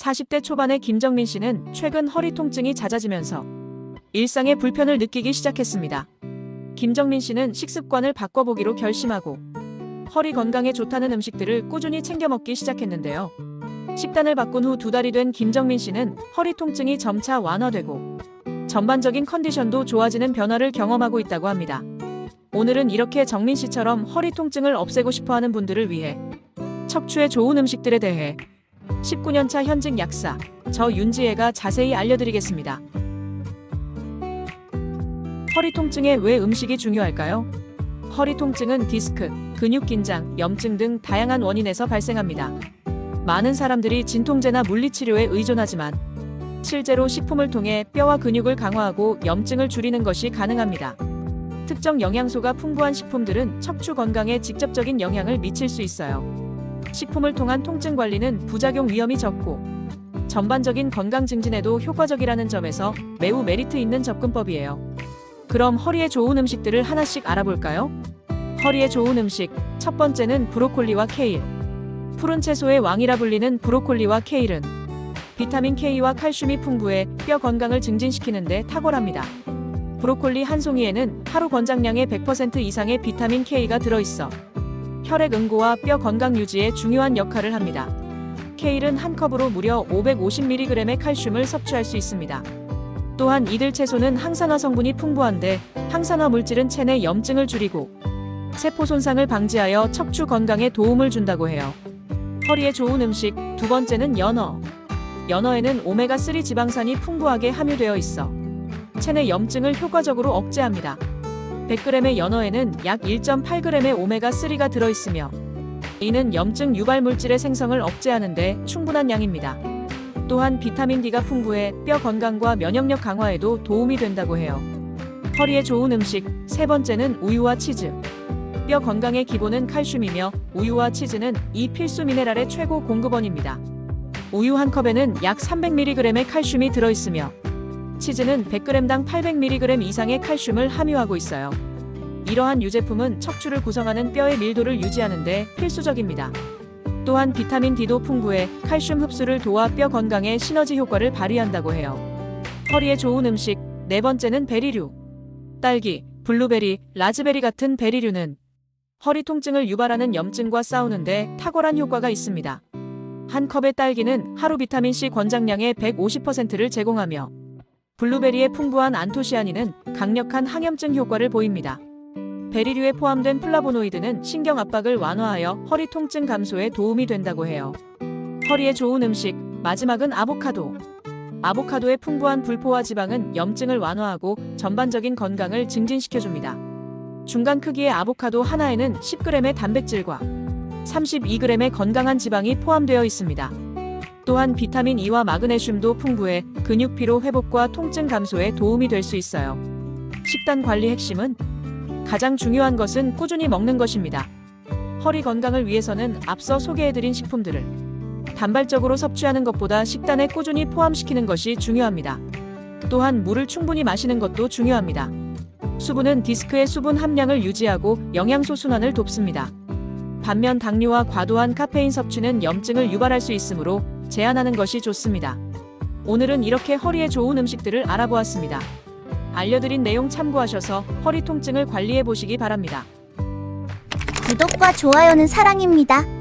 40대 초반의 김정민 씨는 최근 허리 통증이 잦아지면서 일상의 불편을 느끼기 시작했습니다. 김정민 씨는 식습관을 바꿔보기로 결심하고 허리 건강에 좋다는 음식들을 꾸준히 챙겨 먹기 시작했는데요. 식단을 바꾼 후 두 달이 된 김정민 씨는 허리 통증이 점차 완화되고 전반적인 컨디션도 좋아지는 변화를 경험하고 있다고 합니다. 오늘은 이렇게 정민 씨처럼 허리 통증을 없애고 싶어 하는 분들을 위해 척추에 좋은 음식들에 대해 19년차 현직 약사 저 윤지혜가 자세히 알려드리겠습니다. 허리 통증에 왜 음식이 중요할까요? 허리 통증은 디스크, 근육 긴장, 염증 등 다양한 원인에서 발생합니다. 많은 사람들이 진통제나 물리치료에 의존하지만 실제로 식품을 통해 뼈와 근육을 강화하고 염증을 줄이는 것이 가능합니다. 특정 영양소가 풍부한 식품들은 척추 건강에 직접적인 영향을 미칠 수 있어요. 식품을 통한 통증 관리는 부작용 위험이 적고 전반적인 건강 증진에도 효과적이라는 점에서 매우 메리트 있는 접근법이에요. 그럼 허리에 좋은 음식들을 하나씩 알아볼까요? 허리에 좋은 음식 첫 번째는 브로콜리와 케일. 푸른 채소의 왕이라 불리는 브로콜리와 케일은 비타민 K와 칼슘이 풍부해 뼈 건강을 증진시키는데 탁월합니다. 브로콜리 한 송이에는 하루 권장량의 100% 이상의 비타민 K가 들어있어 혈액 응고와 뼈 건강 유지에 중요한 역할을 합니다. 케일은 한 컵으로 무려 550mg의 칼슘을 섭취할 수 있습니다. 또한 이들 채소는 항산화 성분이 풍부한데 항산화 물질은 체내 염증을 줄이고 세포 손상을 방지하여 척추 건강에 도움을 준다고 해요. 허리에 좋은 음식 두 번째는 연어. 연어에는 오메가3 지방산이 풍부하게 함유되어 있어 체내 염증을 효과적으로 억제합니다. 100g의 연어에는 약 1.8g의 오메가3가 들어있으며 이는 염증 유발 물질의 생성을 억제하는데 충분한 양입니다. 또한 비타민 D가 풍부해 뼈 건강과 면역력 강화에도 도움이 된다고 해요. 허리에 좋은 음식 세 번째는 우유와 치즈. 뼈 건강의 기본은 칼슘이며 우유와 치즈는 이 필수 미네랄의 최고 공급원입니다. 우유 한 컵에는 약 300mg의 칼슘이 들어있으며 치즈는 100g당 800mg 이상의 칼슘을 함유하고 있어요. 이러한 유제품은 척추를 구성하는 뼈의 밀도를 유지하는 데 필수적입니다. 또한 비타민 D도 풍부해 칼슘 흡수를 도와 뼈 건강에 시너지 효과를 발휘한다고 해요. 허리에 좋은 음식 네 번째는 베리류. 딸기, 블루베리, 라즈베리 같은 베리류는 허리 통증을 유발하는 염증과 싸우는데 탁월한 효과가 있습니다. 한 컵의 딸기는 하루 비타민C 권장량의 150%를 제공하며 블루베리의 풍부한 안토시아닌은 강력한 항염증 효과를 보입니다. 베리류에 포함된 플라보노이드는 신경 압박을 완화하여 허리 통증 감소에 도움이 된다고 해요. 허리에 좋은 음식 마지막은 아보카도. 아보카도의 풍부한 불포화 지방은 염증을 완화하고 전반적인 건강을 증진시켜줍니다. 중간 크기의 아보카도 하나에는 10g의 단백질과 32g의 건강한 지방이 포함되어 있습니다. 또한 비타민 E와 마그네슘도 풍부해 근육 피로 회복과 통증 감소에 도움이 될 수 있어요. 식단 관리 핵심은 가장 중요한 것은 꾸준히 먹는 것입니다. 허리 건강을 위해서는 앞서 소개해드린 식품들을 단발적으로 섭취하는 것보다 식단에 꾸준히 포함시키는 것이 중요합니다. 또한 물을 충분히 마시는 것도 중요합니다. 수분은 디스크의 수분 함량을 유지하고 영양소 순환을 돕습니다. 반면 당류와 과도한 카페인 섭취는 염증을 유발할 수 있으므로 제한하는 것이 좋습니다. 오늘은 이렇게 허리에 좋은 음식들을 알아보았습니다. 알려드린 내용 참고하셔서 허리 통증을 관리해 보시기 바랍니다. 구독과 좋아요는 사랑입니다.